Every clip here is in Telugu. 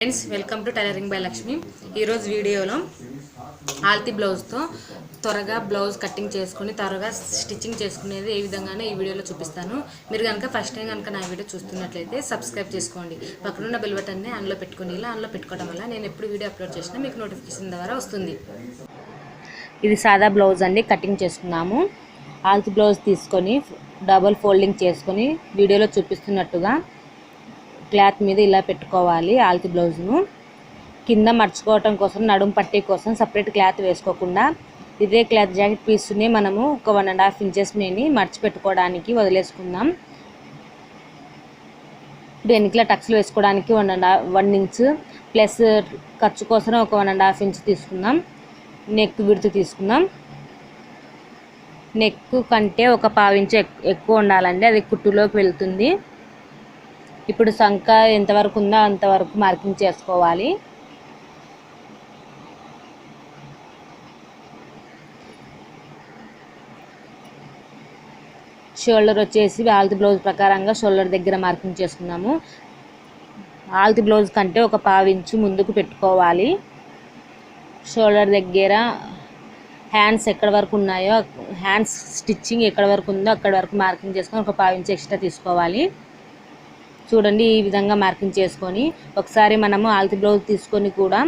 Friends welcome to tailoring by Lakshmi ఈరోజు వీడియోలో ఆల్తీ బ్లౌజ్తో త్వరగా బ్లౌజ్ కటింగ్ చేసుకుని త్వరగా స్టిచ్చింగ్ చేసుకునేది ఏ విధంగానే ఈ వీడియోలో చూపిస్తాను. మీరు కనుక ఫస్ట్ టైం కనుక నా వీడియో చూస్తున్నట్లయితే సబ్స్క్రైబ్ చేసుకోండి. పక్కనున్న బెల్ బటన్ని ఆన్లో పెట్టుకుని ఇలా ఆన్లో పెట్టుకోవడం వల్ల నేను ఎప్పుడు వీడియో అప్లోడ్ చేసినా మీకు నోటిఫికేషన్ ద్వారా వస్తుంది. ఇది సాదా బ్లౌజ్ అండి కటింగ్ చేసుకున్నాము ఆల్తీ బ్లౌజ్ తీసుకొని డబల్ ఫోల్డింగ్ చేసుకొని వీడియోలో చూపిస్తున్నట్టుగా క్లాత్ మీద ఇలా పెట్టుకోవాలి ఆల్తి బ్లౌజ్ను. కింద మర్చుకోవటం కోసం నడుం పట్టీ కోసం సపరేట్ క్లాత్ వేసుకోకుండా ఇదే క్లాత్ జాకెట్ పీస్ని మనము ఒక వన్ అండ్ హాఫ్ ఇంచెస్ మీని మర్చి పెట్టుకోవడానికి వదిలేసుకుందాం. ఇప్పుడు వెనుకల టక్స్లు వేసుకోవడానికి one and half one inch plus ఖర్చు కోసం ఒక వన్ అండ్ హాఫ్ ఇంచ్ తీసుకుందాం. నెక్ విడుతు తీసుకుందాం. నెక్ కంటే ఒక పావు ఇంచు ఎక్- ఎక్కువ ఉండాలండి. అది కుట్టులోకి వెళ్తుంది. ఇప్పుడు సంఖ ఎంతవరకు ఉందో అంతవరకు మార్కింగ్ చేసుకోవాలి. షోల్డర్ వచ్చేసి ఆల్తి బ్లౌజ్ ప్రకారంగా షోల్డర్ దగ్గర మార్కింగ్ చేసుకున్నాము. ఆల్తి బ్లౌజ్ కంటే ఒక పావు ఇంచు ముందుకు పెట్టుకోవాలి. షోల్డర్ దగ్గర హ్యాండ్స్ ఎక్కడ వరకు ఉన్నాయో హ్యాండ్స్ స్టిచ్చింగ్ ఎక్కడ వరకు ఉందో అక్కడ వరకు మార్కింగ్ చేసుకొని ఒక పావు ఇంచు ఎక్స్ట్రా తీసుకోవాలి. చూడండి ఈ విధంగా మార్కింగ్ చేసుకొని ఒకసారి మనము ఆల్తి బ్లౌజ్ తీసుకొని కూడా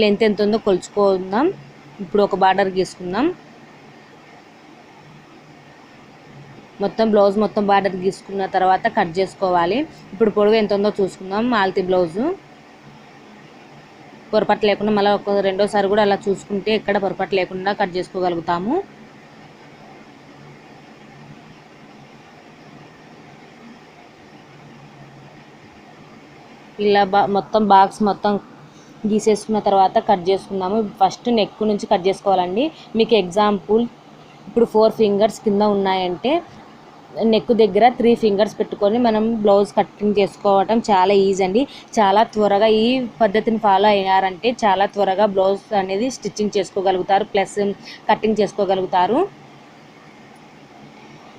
లెంత్ ఎంత ఉందో కొలుచుకుందాం. ఇప్పుడు ఒక బార్డర్ గీసుకుందాం. మొత్తం బ్లౌజ్ మొత్తం బార్డర్ గీసుకున్న తర్వాత కట్ చేసుకోవాలి. ఇప్పుడు పొడవు ఎంత ఉందో చూసుకుందాం ఆల్తి బ్లౌజు. పొరపాటు లేకుండా మళ్ళీ ఒక రెండోసారి కూడా అలా చూసుకుంటే ఎక్కడ పొరపాటు లేకుండా కట్ చేసుకోగలుగుతాము. ఇలా బా మొత్తం బాక్స్ మొత్తం గీసేసుకున్న తర్వాత కట్ చేసుకుందాము. ఫస్ట్ నెక్ నుంచి కట్ చేసుకోవాలండి. మీకు ఎగ్జాంపుల్ ఇప్పుడు ఫోర్ ఫింగర్స్ కింద ఉన్నాయంటే నెక్ దగ్గర త్రీ ఫింగర్స్ పెట్టుకొని మనం బ్లౌజ్ కటింగ్ చేసుకోవటం చాలా ఈజీ అండి. చాలా త్వరగా ఈ పద్ధతిని ఫాలో అయ్యారంటే చాలా త్వరగా బ్లౌజ్ అనేది స్టిచ్చింగ్ చేసుకోగలుగుతారు. ప్లస్ కటింగ్ చేసుకోగలుగుతారు.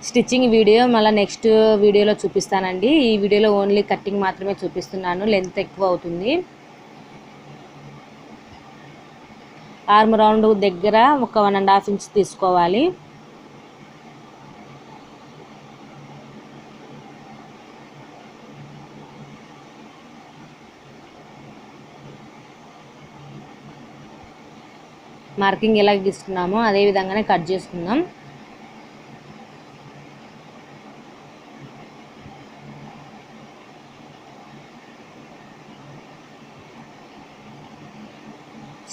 స్టిచ్చింగ్ వీడియో మళ్ళీ నెక్స్ట్ వీడియోలో చూపిస్తానండి. ఈ వీడియోలో ఓన్లీ కటింగ్ మాత్రమే చూపిస్తున్నాను. లెంత్ ఎక్కువ అవుతుంది. ఆర్మ్ రౌండ్ దగ్గర ఒక వన్ అండ్ హాఫ్ ఇంచ్ తీసుకోవాలి. మార్కింగ్ ఎలా గీస్తున్నామో అదే విధంగానే కట్ చేసుకుందాం.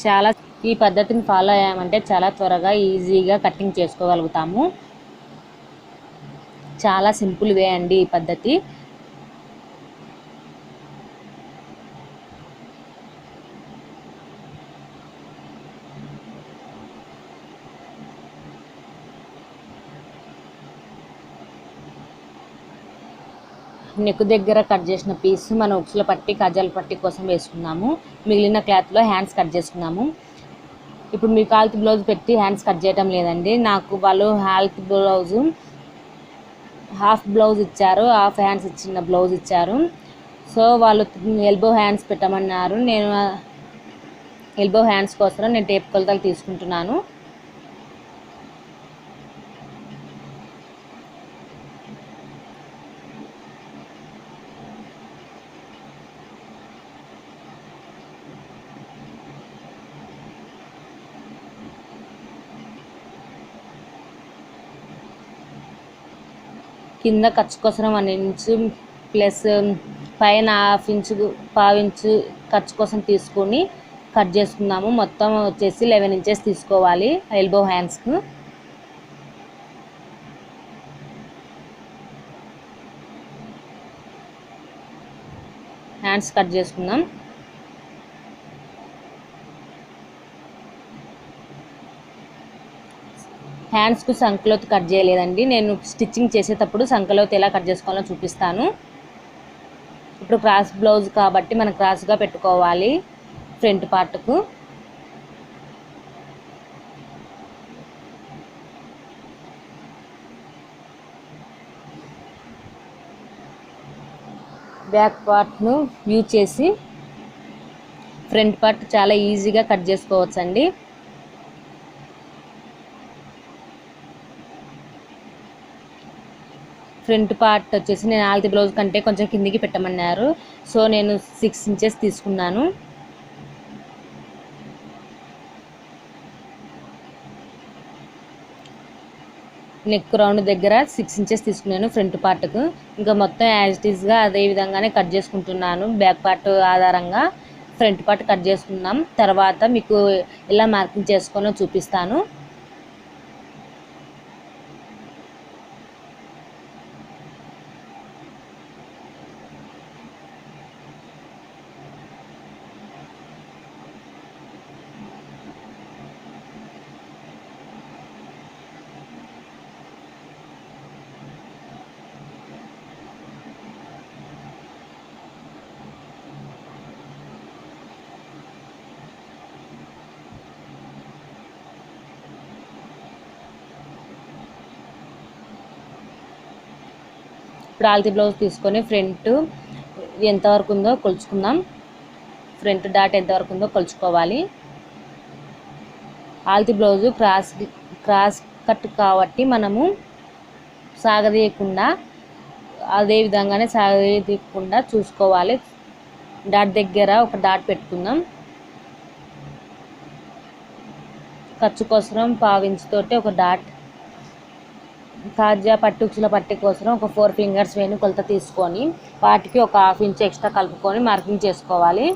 చాలా ఈ పద్ధతిని ఫాలో అయ్యామంటే చాలా త్వరగా ఈజీగా కటింగ్ చేసుకోగలుగుతాము. చాలా సింపుల్ వే అండి ఈ పద్ధతి. నెక్ దగ్గర కట్ చేసిన పీస్ మన ఉక్సుల పట్టి కజాల పట్టి కోసం వేసుకున్నాము. మిగిలిన క్లాత్లో హ్యాండ్స్ కట్ చేసుకున్నాము. ఇప్పుడు మీకు కాల్త్ బ్లౌజ్ పెట్టి హ్యాండ్స్ కట్ చేయటం లేదండి. నాకు వాళ్ళు హాల్త్ బ్లౌజ్ హాఫ్ బ్లౌజ్ ఇచ్చారు హాఫ్ హ్యాండ్స్ ఇచ్చిన బ్లౌజ్ ఇచ్చారు. సో వాళ్ళు ఎల్బో హ్యాండ్స్ పెట్టమన్నారు. నేను ఎల్బో హ్యాండ్స్ కోసం నేను టేప్ కొలతలు తీసుకుంటున్నాను. కింద ఖర్చు కోసం వన్ ఇంచు ప్లస్ పైన హాఫ్ ఇంచు పావు ఇంచు ఖర్చు కోసం తీసుకొని కట్ చేసుకుందాము మొత్తం వచ్చేసి లెవెన్ ఇంచెస్ తీసుకోవాలి ఎల్బో హ్యాండ్స్కు హ్యాండ్స్ కట్ చేసుకుందాం హ్యాండ్స్కు సంకలోత్ కట్ చేయలేదండి. నేను స్టిచ్చింగ్ చేసేటప్పుడు సంకలోత్ ఎలా కట్ చేసుకోవాలో చూపిస్తాను. ఇప్పుడు క్రాస్ బ్లౌజ్ కాబట్టి మనం క్రాస్గా పెట్టుకోవాలి ఫ్రంట్ పార్ట్కు. బ్యాక్ పార్ట్ను యూజ్ చేసి ఫ్రంట్ పార్ట్ చాలా ఈజీగా కట్ చేసుకోవచ్చు ఫ్రంట్ పార్ట్ వచ్చేసి నేను ఆల్తి బ్లౌజ్ కంటే కొంచెం కిందికి పెట్టమన్నారు. సో నేను సిక్స్ ఇంచెస్ తీసుకున్నాను. నెక్ రౌండ్ దగ్గర సిక్స్ ఇంచెస్ తీసుకున్నాను ఫ్రంట్ పార్ట్కు. ఇంకా మొత్తం యాజ్ ఇట్ ఈస్గా అదే విధంగానే కట్ చేసుకుంటున్నాను. బ్యాక్ పార్ట్ ఆధారంగా ఫ్రంట్ పార్ట్ కట్ చేసుకున్నాం. తర్వాత మీకు ఎలా మార్కింగ్ చేసుకొని చూపిస్తాను. ఇప్పుడు బ్లౌజ్ తీసుకొని ఫ్రంట్ ఎంతవరకు ఉందో కొలుచుకుందాం. ఫ్రంట్ డాట్ ఎంతవరకు ఉందో కొలుచుకోవాలి. ఆల్తి బ్లౌజు క్రాస్ క్రాస్ కట్ కాబట్టి మనము సాగదీయకుండా అదే విధంగానే సాగదీయకుండా చూసుకోవాలి. డాట్ దగ్గర ఒక డాట్ పెట్టుకుందాం. ఖర్చు కోసం పావించుతోటి ఒక డాట్ కాజా పట్టుకుల పట్టి కోసం ఒక ఫోర్ ఫింగర్స్ వేణు కొలత తీసుకొని వాటికి ఒక హాఫ్ ఇంచ్ ఎక్స్ట్రా కలుపుకొని మార్కింగ్ చేసుకోవాలి.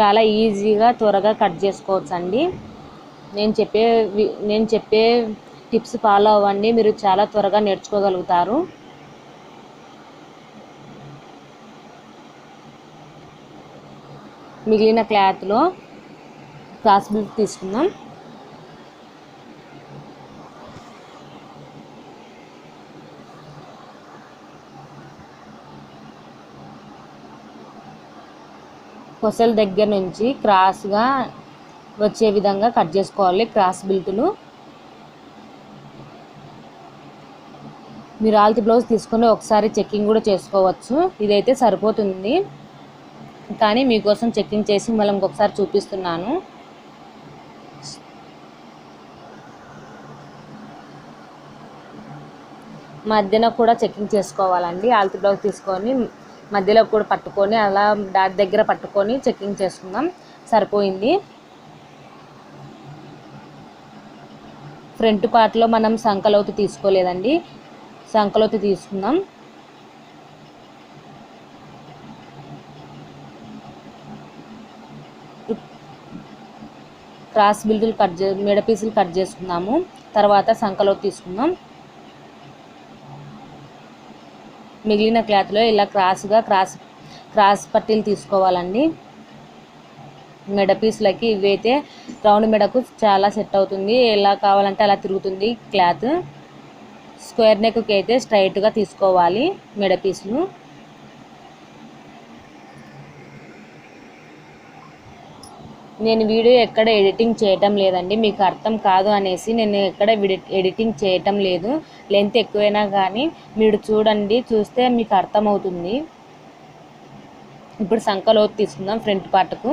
చాలా ఈజీగా త్వరగా కట్ చేసుకోవచ్చు అండి నేను చెప్పే వి- నేను చెప్పే టిప్స్ ఫాలో అవ్వండి మీరు చాలా త్వరగా నేర్చుకోగలుగుతారు. మిగిలిన క్లాత్లో క్లాస్ బిల్ తీసుకుందాం. కొసల దగ్గర నుంచి క్రాస్గా వచ్చే విధంగా కట్ చేసుకోవాలి క్రాస్ బిల్టులు. మీరు ఆల్తి బ్లౌజ్ తీసుకుని ఒకసారి చెక్కింగ్ కూడా చేసుకోవచ్చు. ఇదైతే సరిపోతుంది. కానీ మీకోసం చెక్కింగ్ చేసి మళ్ళీ ఇంకొకసారి చూపిస్తున్నాను. మధ్యన కూడా చెక్కింగ్ చేసుకోవాలండి. ఆల్తి బ్లౌజ్ తీసుకొని మధ్యలో కూడా పట్టుకొని అలా డాట్ దగ్గర పట్టుకొని చెక్కింగ్ చేసుకుందాం. సరిపోయింది. ఫ్రంట్ పార్ట్లో మనం సంకలోతు తీసుకోలేదండి. సంకలోతు తీసుకుందాం. క్రాస్ బిల్డులు కట్ చే మెడ పీసులు కట్ చేసుకున్నాము. తర్వాత సంకలోతు తీసుకుందాం. మిగిలిన క్లాత్లో ఇలా క్రాస్గా క్రాస్ క్రాస్ పట్టీలు తీసుకోవాలండి. మెడ పీసులకి ఇవైతే రౌండ్ మెడకు చాలా సెట్ అవుతుంది. ఎలా కావాలంటే అలా తిరుగుతుంది క్లాత్. స్క్వేర్ నెక్కి అయితే స్ట్రైట్గా తీసుకోవాలి మెడ పీసులు. నేను వీడియో ఎక్కడ ఎడిటింగ్ చేయటం లేదండి మీకు అర్థం కాదు అనేసి నేను ఎక్కడ ఎడిటింగ్ చేయటం లేదు. లెంత్ ఎక్కువైనా కానీ మీరు చూడండి చూస్తే మీకు అర్థమవుతుంది. ఇప్పుడు సంఖలోతు తీసుకుందాం ఫ్రంట్ పార్ట్కు.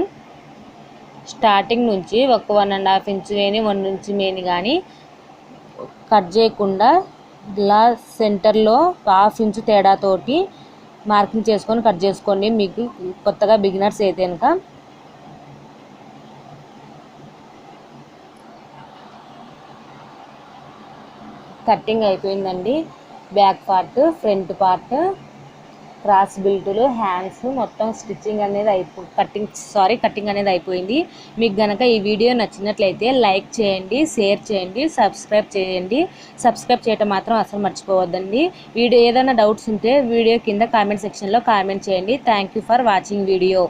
స్టార్టింగ్ నుంచి ఒక వన్ అండ్ హాఫ్ ఇంచ్ వేని వన్ ఇంచ్ మేని కానీ కట్ చేయకుండా ఇలా సెంటర్లో హాఫ్ ఇంచు తేడాతోటి మార్కింగ్ చేసుకొని కట్ చేసుకోండి. మీకు కొత్తగా బిగినర్స్ అయితే కనుక కట్టింగ్ అయిపోయిందండి. Back part front part cross బిల్టులు hands మొత్తం స్టిచ్చింగ్ అనేది అయిపో కట్టింగ్ సారీ కట్టింగ్ అనేది అయిపోయింది. మీకు గనక ఈ వీడియో నచ్చినట్లయితే లైక్ చేయండి షేర్ చేయండి సబ్స్క్రైబ్ చేయండి. సబ్స్క్రైబ్ చేయటం మాత్రం అసలు మర్చిపోవద్దండి. వీడియో ఏదైనా డౌట్స్ ఉంటే వీడియో కింద కామెంట్ సెక్షన్లో కామెంట్ చేయండి. Thank you for watching video.